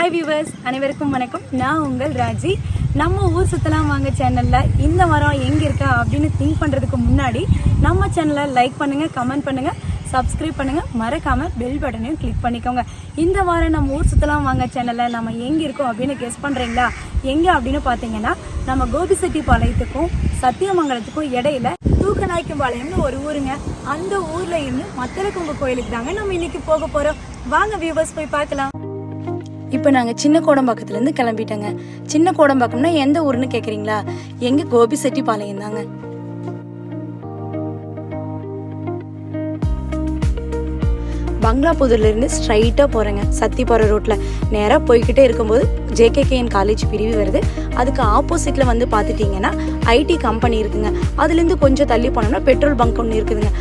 Hi viewers அனைவருக்கும் வணக்கம். நான் உங்கள் ராஜி. நம்ம ஊர் சுத்தலாம் வாங்க சேனலில் இந்த மரம் எங்கே இருக்கா அப்படின்னு திங்க் பண்ணுறதுக்கு முன்னாடி நம்ம சேனலை லைக் பண்ணுங்கள் கமெண்ட் பண்ணுங்கள் சப்ஸ்கிரைப் பண்ணுங்கள் மறக்காமல் பெல் பட்டனையும் கிளிக் பண்ணிக்கோங்க. இந்த வாரம் நம்ம ஊர் சுத்தலாம் வாங்க சேனலில் நம்ம எங்கே இருக்கோம் அப்படின்னு கெஸ் பண்ணுறீங்களா எங்கே அப்படின்னு பார்த்தீங்கன்னா நம்ம கோபிசெட்டிப்பாளையத்துக்கும் சத்தியமங்கலத்துக்கும் இடையில தூக்கநாய்க்கம்பாளையம்னு ஒரு ஊருங்க. அந்த ஊரில் இருந்து மத்தலக்கும்ப கோயிலுக்கு தாங்க நம்ம இன்னைக்கு போக போகிறோம் வாங்க வியூவர்ஸ் போய் பார்க்கலாம். இப்போ நாங்கள் சின்ன கோடம்பாக்கத்துலேருந்து கிளம்பிட்டோங்க. சின்ன கோடம்பாக்கம்னா எந்த ஊருன்னு கேட்குறீங்களா எங்க கோபிசெட்டிப்பாளையம் தாங்க. பங்களாபுதூர்லேருந்து ஸ்ட்ரைட்டாக போகிறேங்க சத்திப்பாறை ரோட்டில் நேராக போய்கிட்டே இருக்கும்போது ஜேகேகேஎன் காலேஜ் பிரிவு வருது. அதுக்கு ஆப்போசிட்டில் வந்து பார்த்துட்டிங்கன்னா ஐடி கம்பெனி இருக்குங்க. அதுலேருந்து கொஞ்சம் தள்ளி போனோம்னா பெட்ரோல் பங்க் ஒன்று இருக்குதுங்க.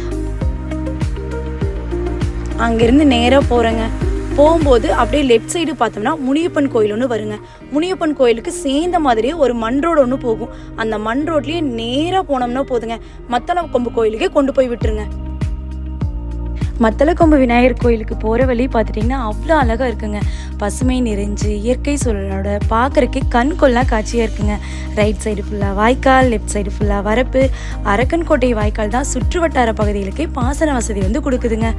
அங்கேருந்து நேராக போகிறேங்க போகும்போது அப்படியே லெஃப்ட் சைடு பார்த்தோம்னா முனியப்பன் கோயில் ஒன்று வருங்க. முனியப்பன் கோயிலுக்கு சேர்ந்த மாதிரியே ஒரு மண் ரோடு ஒன்று போகும். அந்த மண் ரோட்லேயே நேராக போனோம்னா போதுங்க. மத்தள கொம்பு கோயிலுக்கே கொண்டு போய் விட்டுருங்க. மத்தளக்கொம்பு விநாயகர் கோயிலுக்கு போகிற வழி பார்த்துட்டிங்கன்னா அவ்வளோ அழகாக இருக்குங்க. பசுமை நிறைஞ்சு இயற்கை சூழலோட பார்க்குறக்கே கண் கொள்ளா காட்சியாக இருக்குங்க. ரைட் சைடு ஃபுல்லாக வாய்க்கால் லெஃப்ட் சைடு ஃபுல்லாக வரப்பு அரக்கன்கோட்டை வாய்க்கால் தான் சுற்று வட்டார பகுதிகளுக்கே பாசன வசதி வந்து கொடுக்குதுங்க.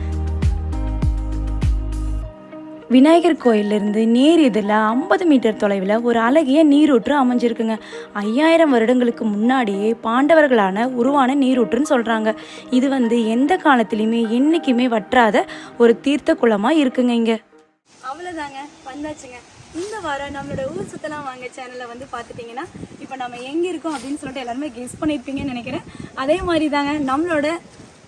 விநாயகர் கோயிலிருந்து நேர் இதில் ஐம்பது மீட்டர் தொலைவில் ஒரு அழகிய நீரூற்று அமைஞ்சிருக்குங்க. ஐயாயிரம் வருடங்களுக்கு முன்னாடியே பாண்டவர்களான உருவான நீரூற்றுன்னு சொல்கிறாங்க இது வந்து எந்த காலத்துலேயுமே என்றைக்குமே வற்றாத ஒரு தீர்த்த குளமாக இருக்குங்க இங்கே. அவ்வளோதாங்க வந்தாச்சுங்க. இந்த வாரம் நம்மளோட ஊர் சுத்தலாம் வாங்க சேனலில் வந்து பார்த்துட்டிங்கன்னா இப்போ நம்ம எங்கே இருக்கோம் அப்படின்னு சொல்லிட்டு எல்லாருமே கெஸ் பண்ணியிருப்பீங்கன்னு நினைக்கிறேன். அதே மாதிரி தாங்க நம்மளோட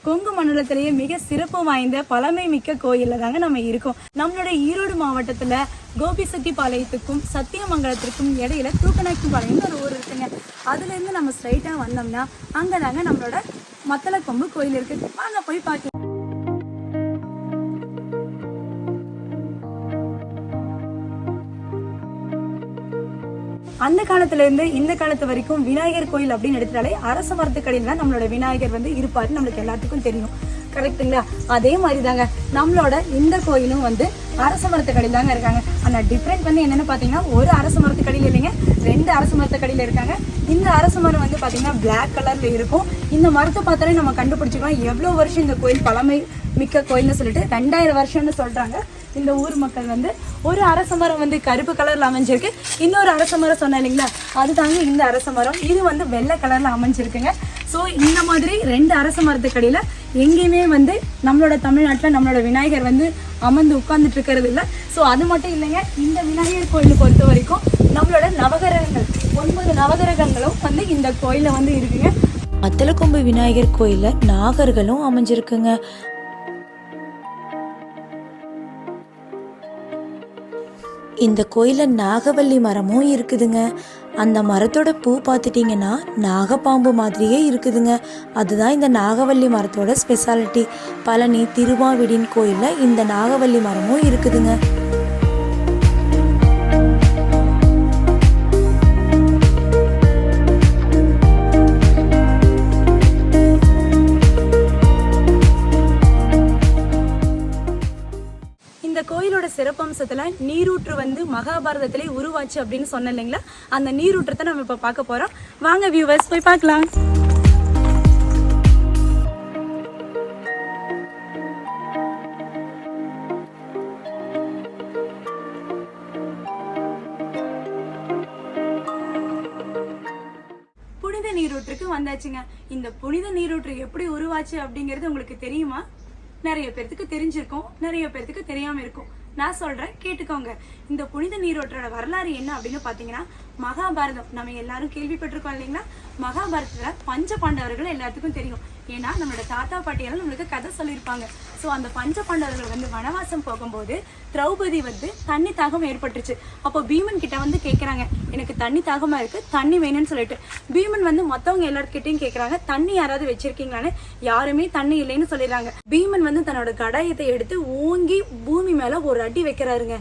கொங்கு மண்டலத்திலேயே மிக சிறப்பு வாய்ந்த பழமை மிக்க கோயில்ல தாங்க நம்ம இருக்கோம். நம்மளோட ஈரோடு மாவட்டத்துல கோபிசெட்டிப்பாளையத்துக்கும் சத்தியமங்கலத்திற்கும் இடையில தூக்கநாய்க்கும்பாளையம்னு ஒரு ஊர் இருக்குங்க. அதுல இருந்து நம்ம ஸ்ட்ரைட்டா வந்தோம்னா அங்க தாங்க நம்மளோட மத்தளக்கொம்பு கோயில் இருக்கு. வாங்க போய் பார்க்கலாம். அந்த காலத்துல இருந்து இந்த காலத்து வரைக்கும் விநாயகர் கோயில் அப்படின்னு எடுத்தாலே அரச மரத்துக்கடையில் தான் நம்மளோட விநாயகர் வந்து இருப்பாரு நம்மளுக்கு எல்லாத்துக்கும் தெரியும். கரெக்ட்டுங்களா அதே மாதிரி தாங்க நம்மளோட இந்த கோயிலும் வந்து அரச மரத்துக்கடையில் தாங்க இருக்காங்க. ஆனால் டிஃப்ரெண்ட் வந்து என்னன்னு பார்த்தீங்கன்னா ஒரு அரச மரத்துக்கடையில் இல்லைங்க. ரெண்டு அரச மரத்துக்கடையில் இருக்காங்க. இந்த அரச மரம் வந்து பார்த்தீங்கன்னா பிளாக் கலர்ல இருக்கும். இந்த மரத்தை பார்த்தாலே நம்ம கண்டுபிடிச்சிக்கலாம். எவ்வளோ வருஷம் இந்த கோயில் பழமை மிக்க கோயில்னு சொல்லிட்டு ரெண்டாயிரம் வருஷம்னு சொல்றாங்க. இந்த ஊர் மக்கள் வந்து ஒரு அரச மரம் வந்து கருப்பு கலர்ல அமைஞ்சிருக்கு. இன்னொரு அரச மரம் சொன்னேன் இல்லைங்களா? அதுதாங்க இந்த அரச மரம். இது வந்து வெள்ளை கலர்ல அமைஞ்சிருக்குங்க. ஸோ இந்த மாதிரி ரெண்டு அரச மரத்துக்கடியில் எங்கேயுமே வந்து நம்மளோட தமிழ்நாட்டில் நம்மளோட விநாயகர் வந்து அமர்ந்து உட்கார்ந்துட்டு இருக்கிறது இல்லை. ஸோ அது மட்டும் இல்லைங்க. இந்த விநாயகர் கோயிலை பொறுத்த வரைக்கும் நம்மளோட நவகிரகங்கள் ஒன்பது நவகிரகங்களும் வந்து இந்த கோயிலில் வந்து இருக்குங்க. மத்தளக்கொம்பு விநாயகர் கோயிலில் நாகர்களும் அமைஞ்சிருக்குங்க. இந்த கோயிலில் நாகவல்லி மரமும் இருக்குதுங்க. அந்த மரத்தோட பூ பார்த்துட்டிங்கன்னா நாகப்பாம்பு மாதிரியே இருக்குதுங்க. அதுதான் இந்த நாகவல்லி மரத்தோட ஸ்பெஷாலிட்டி பழனி திருவாவிடின் கோயிலில் இந்த நாகவல்லி மரமும் இருக்குதுங்க. சிறப்பம்சத்தில் நீரூற்று வந்து மகாபாரதத்திலே உருவாச்சு அப்படின்னு சொன்னேன் இல்லைங்களா? அந்த நீரூற்றத்தை நம்ம இப்போ பார்க்க போகிறோம் வாங்க வியூவர்ஸ் போய் பார்க்கலாம். புனித நீரூற்றுக்கு வந்தாச்சுங்க. இந்த புனித நீரூற்று எப்படி உருவாச்சு அப்படிங்கிறது உங்களுக்கு தெரியுமா? நிறைய பேர்த்துக்கு தெரிஞ்சிருக்கும். நிறைய பேர்த்துக்கு தெரியாம இருக்கும். நான் சொல்றேன் கேட்டுக்கோங்க. இந்த புனித நீரோற்றோட வரலாறு என்ன அப்படின்னு பாத்தீங்கன்னா மகாபாரதம். நம்ம எல்லாரும் கேள்விப்பட்டிருக்கோம் இல்லைங்களா? மகாபாரதத்துல பஞ்ச பாண்டவர்கள் எல்லாத்துக்கும் தெரியும். ஏன்னா நம்மளோட தாத்தா பாட்டியெல்லாம் நம்மளுக்கு கதை சொல்லியிருப்பாங்க. ஸோ அந்த பஞ்ச பாண்டவர்கள் வந்து வனவாசம் போகும்போது திரௌபதி வந்து தண்ணி தாகம் ஏற்பட்டுருச்சு. அப்போ பீமன் கிட்ட வந்து கேட்குறாங்க எனக்கு தண்ணி தாகமாக இருக்குது தண்ணி வேணும்னு சொல்லிட்டு. பீமன் வந்து மற்றவங்க எல்லார்கிட்டையும் கேட்குறாங்க தண்ணி யாராவது வச்சிருக்கீங்களான்னு? யாருமே தண்ணி இல்லைன்னு சொல்லிடுறாங்க. பீமன் வந்து தன்னோட கடாயத்தை எடுத்து ஓங்கி பூமி மேலே ஒரு அடி வைக்கிறாருங்க.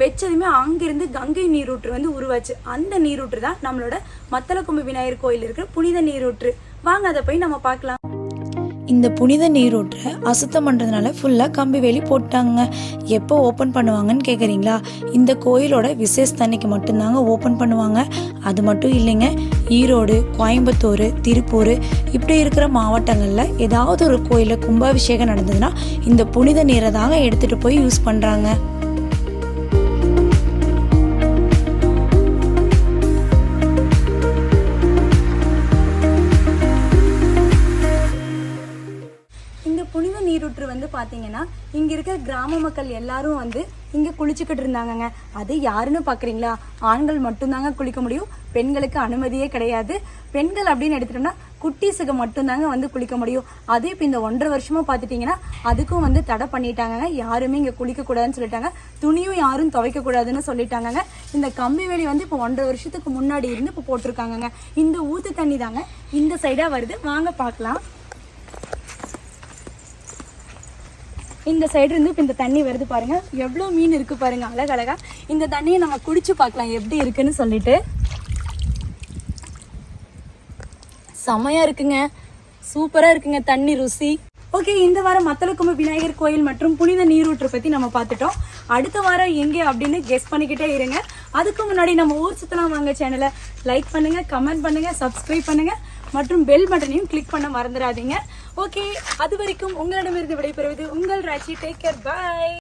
வச்சதுமே அங்கிருந்து கங்கை நீரூற்று வந்து உருவாச்சு. அந்த நீரூற்று தான் நம்மளோட மத்தளக்கொம்பு விநாயகர் கோயில் இருக்கிற புனித நீரூற்று. வாங்க அதை போய் நம்ம பார்க்கலாம். இந்த புனித நீரூற்றை அசுத்தம் பண்ணுறதுனால ஃபுல்லாக கம்பி வேலி போட்டாங்க. எப்போ ஓப்பன் பண்ணுவாங்கன்னு கேட்குறீங்களா இந்த கோயிலோட விசேஷத்தன்னைக்கு மட்டும்தாங்க ஓப்பன் பண்ணுவாங்க. அது மட்டும் இல்லைங்க ஈரோடு கோயம்புத்தூர் திருப்பூர் இப்படி இருக்கிற மாவட்டங்களில் ஏதாவது ஒரு கோயிலில் கும்பாபிஷேகம் நடந்ததுன்னா இந்த புனித நீரை தாங்க எடுத்துகிட்டு போய் யூஸ் பண்ணுறாங்க பார்த்தீங்கன்னா இங்கே இருக்கிற கிராம மக்கள் எல்லாரும் வந்து இங்கே குளிச்சுக்கிட்டு இருந்தாங்கங்க. அது யாருன்னு பார்க்குறீங்களா ஆண்கள் மட்டும்தாங்க குளிக்க முடியும். பெண்களுக்கு அனுமதியே கிடையாது. பெண்கள் அப்படின்னு எடுத்துட்டோம்னா குட்டீஸுக்கு மட்டும்தாங்க வந்து குளிக்க முடியும். அதே இப்போ இந்த ஒன்றரை வருஷமாக பார்த்துட்டிங்கன்னா அதுக்கும் வந்து தடை பண்ணிட்டாங்க யாருமே இங்கே குளிக்கக்கூடாதுன்னு சொல்லிட்டாங்க. துணியும் யாரும் துவைக்கக்கூடாதுன்னு சொல்லிட்டாங்கங்க. இந்த கம்பி வேலி வந்து இப்போ ஒன்றரை வருஷத்துக்கு முன்னாடி இருந்து இப்போ போட்டிருக்காங்கங்க. இந்த ஊத்து தண்ணி தாங்க இந்த சைடாக வருது. வாங்க பார்க்கலாம். இந்த சைடு இருந்து இப்போ இந்த தண்ணி வருது பாருங்க. எவ்வளோ மீன் இருக்கு பாருங்க அழகழகா. இந்த தண்ணியை நம்ம குடிச்சு பார்க்கலாம் எப்படி இருக்குன்னு சொல்லிட்டு. செமையா இருக்குங்க. சூப்பரா இருக்குங்க தண்ணி ருசி. ஓகே இந்த வாரம் மத்தளக்கும்பு விநாயகர் கோயில் மற்றும் புனித நீரூற்று பற்றி நம்ம பார்த்துட்டோம். அடுத்த வாரம் எங்கே அப்படின்னு கெஸ் பண்ணிக்கிட்டே இருங்க. அதுக்கு முன்னாடி நம்ம ஊர் சுத்தலாம் வாங்க சேனலை லைக் பண்ணுங்கள் கமெண்ட் பண்ணுங்கள் சப்ஸ்கிரைப் பண்ணுங்கள் மற்றும் பெல் பட்டனையும் கிளிக் பண்ண மறந்துடாதீங்க ஓகே அது வரைக்கும் உங்களிடமிருந்து விடைபெறுவது உங்கள் ராட்சி டேக் கேர் பாய்